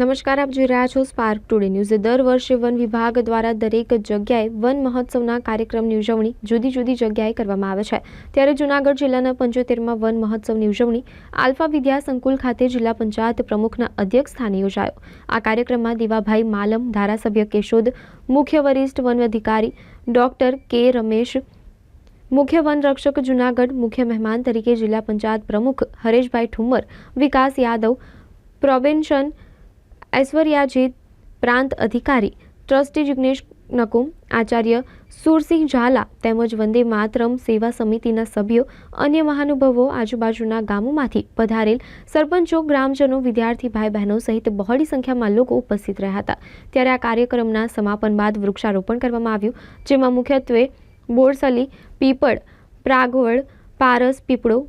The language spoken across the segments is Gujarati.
નમસ્કાર, આપ જોઈ રહ્યા છો સ્પાર્ક ટુડે ન્યૂઝ દર વર્ષે વન વિભાગ દ્વારા દરેક જગ્યાએ વન મહોત્સવના કાર્યક્રમની ઉજવણી જુદી જુદી જગ્યાએ કરવામાં આવે છે. ત્યારે જૂનાગઢ જિલ્લાના પંચોતેરમાં વન મહોત્સવની ઉજવણી આલ્ફા વિદ્યા સંકુલ ખાતે જિલ્લા પંચાયત પ્રમુખના અધ્યક્ષ સ્થાને યોજાયો. આ કાર્યક્રમમાં દીવાભાઈ માલમ, ધારાસભ્ય કેશોદ, મુખ્ય વરિષ્ઠ વન અધિકારી ડોક્ટર કે રમેશ, મુખ્ય વન રક્ષક જૂનાગઢ, મુખ્ય મહેમાન તરીકે જિલ્લા પંચાયત પ્રમુખ હરેશભાઈ ઠુમ્મર, વિકાસ યાદવ પ્રોબેન્શન ઐશ્વર્યાજીત પ્રાંત અધિકારી ટ્રસ્ટી જિગ્નેશ નકુમ, આચાર્ય સુરસિંહ ઝાલા તેમજ વંદે માતરમ સેવા સમિતિના સભ્યો, અન્ય મહાનુભાવો આજુબાજુના ગામોમાંથી પધારેલ સરપંચો, ગ્રામજનો, વિદ્યાર્થી ભાઈ બહેનો સહિત બહોળી સંખ્યામાં લોકો ઉપસ્થિત રહ્યા હતા. ત્યારે આ કાર્યક્રમના સમાપન બાદ વૃક્ષારોપણ કરવામાં આવ્યું, જેમાં મુખ્યત્વે બોરસલી, પીપળ, પ્રાગવડ, પારસ, પીપળો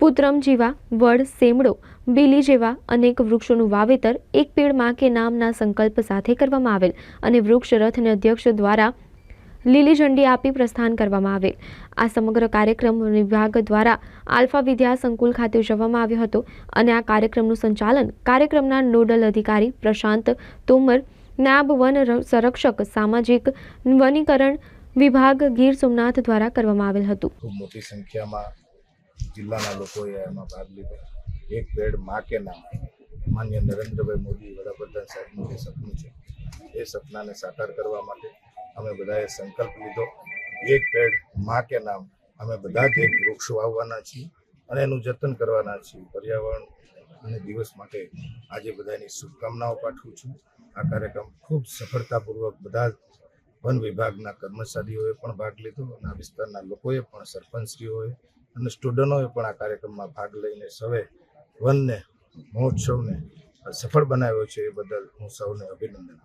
પુત્રમ જેવા વડ સેમડો બીલી જેવા અનેક વૃક્ષોનું વાવેતર એક પેડમાં કે નામના સંકલ્પ સાથે કરવામાં આવેલ અને વૃક્ષ રથને અધ્યક્ષ દ્વારા લીલી ઝંડી આપી પ્રસ્થાન કરવામાં આવેલ આ સમગ્ર કાર્યક્રમ વિભાગ દ્વારા આલ્ફા વિદ્યા સંકુલ ખાતે ઉજવવામાં આવ્યો હતો અને આ કાર્યક્રમનું સંચાલન કાર્યક્રમના નોડલ અધિકારી પ્રશાંત તોમર નાયબ વન સંરક્ષક સામાજિક વનીકરણ વિભાગ ગીર સોમનાથ દ્વારા કરવામાં આવેલ હતું. મોટી સંખ્યામાં જિલ્લાના લોકોએ એમાં ભાગ લીધો. એક પેડમાં કે નામ માન્ય નરેન્દ્રભાઈ મોદી વડાપ્રધાન સાહેબનું જે સપનું છે. એ સપનાને સાકાર કરવા માટે અમે બધાએ સંકલ્પ લીધો. એક પેડમાં કે નામ અમે બધા જ એક વૃક્ષ વાવવાના છીએ અને એનું જતન કરવાના છીએ. પર્યાવરણ અને દિવસ માટે આજે બધાની શુભકામનાઓ પાઠવું છું. આ કાર્યક્રમ ખૂબ સફળતાપૂર્વક બધા વન વિભાગના કર્મચારીઓએ પણ ભાગ લીધો અને આ વિસ્તારના લોકોએ પણ સરપંચશ્રીઓએ અને સ્ટુડન્ટોએ પણ આ કાર્યક્રમમાં ભાગ લઈને સૌએ વનને, મહોત્સવને સફળ બનાવ્યો છે એ બદલ હું સૌને અભિનંદન.